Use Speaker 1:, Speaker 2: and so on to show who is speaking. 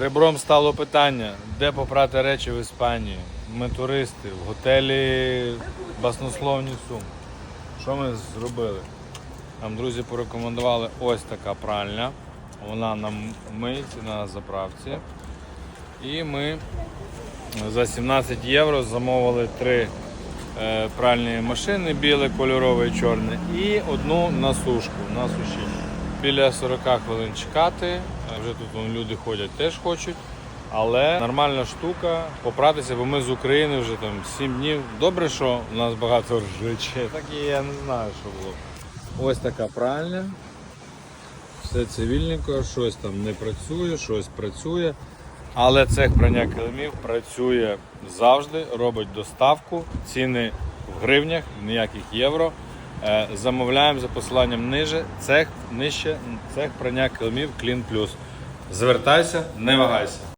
Speaker 1: Ребром стало питання, де попрати речі в Іспанії. Ми туристи, в готелі баснословні суми. Що ми зробили? Нам друзі порекомендували ось така пральня. Вона на мийці на заправці. І ми за 17 євро замовили три е, пральні машини, біле, кольорове і чорне, і одну на сушку, на сушіння. Біля 40 хвилин чекати. е, Вже тут вон, люди ходять, теж хочуть. Але нормальна штука попратися, бо ми з України вже там 7 днів. Добре, що у нас багато речей. Так і я не знаю, що було. Ось така пральня. Все цивільненько, щось там не працює, щось працює. Але цех прання килимів працює завжди, робить доставку, ціни в гривнях, ніяких євро. Е, Замовляємо за посиланням ниже, цех нижче, цех прання килимів Клін Плюс. Звертайся, не вагайся.